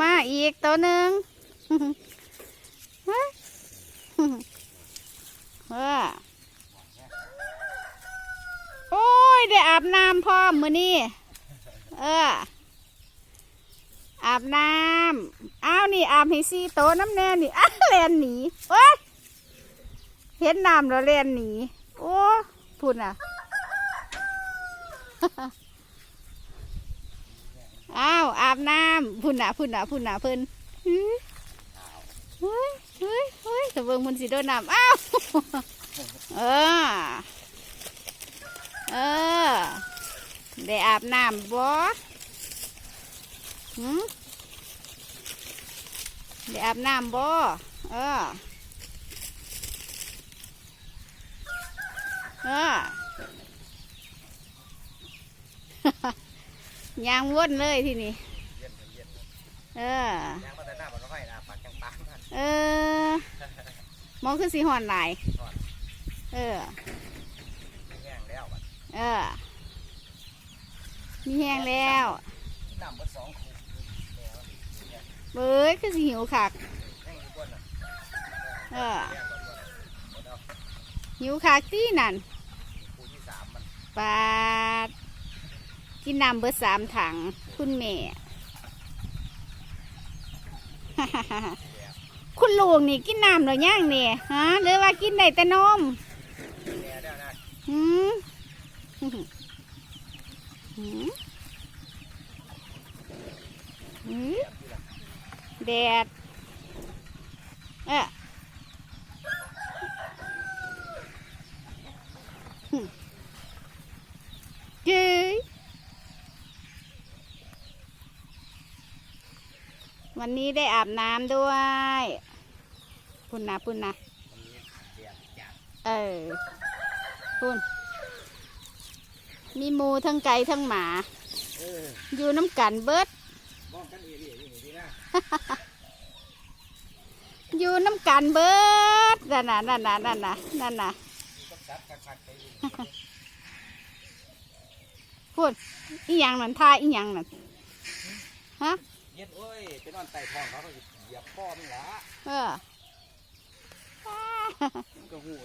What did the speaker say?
มาอีกตัวหนึ่งเฮ้ยเออโอ้ย ได้อาบน้ำพร้อมมือนี่เออ อาบน้ำ อ้าวนี่อาบให้ซีโตน้ำแน่นี่อ้าแลนหนีโอ้ยเห็นน้ำแล้วแลนหนีโอ้พูดน่ะอ้าวอา บน้ำพุ่นน่ะพุ่นน่ะพุ่นน่ะเพิ่นเฮ้ยเฮ้ยเฮ้ยเฮ้ยแต่เบิ่งมันสิโดนน้ำอ้าวเออเออได้อาบน้ำบ่หืมได้อาบน้ำบ่เออเออยางวนเลยทีนี้เย็นเย็น เออยางมาแต่หน้ามันก็ไฟนะปากจังปากมันเออ มองขึ้นสีหอนหลาย เออ แห้งแล้วบัดเออ มีแห้งแล้ว น้ำเบิดสองขูดแล้วเบ้ยคือสิหิวคัก แห้งอยู่บนน่ะเออ แห้งก่อนด้วยหมดเอาหิวคักที่นั่นขูดที่สามมันปาดกินน้ำเบิดสามถัง คุณแม่ คุณลุงนี่กินน้ำหรือยังเนี่ยฮะหรือว่ากินได้แต่นมแน่แล้วนะหืมหืมหืมแดดเอะหึเจ้ย วันนี้ได้อาบน้ำด้วยพุ่นนะพุ่นนะเออพุ่นมีหมูทั้งไก่ทั้งหมาออยู่น้ำกันเบิดองกันเอรี่นี่ดีนะอยู่น้ำกันเบิดนั่นน่ะนั่นน่ะนั่นน่ะนั่นน่ะพูดอีหยังนั่นท่าอีหยังนั่นฮะ เย็นโอ้ยไปนอนใต้ท้องเขาก็เหยียบพ่อมันละเออมันก็หู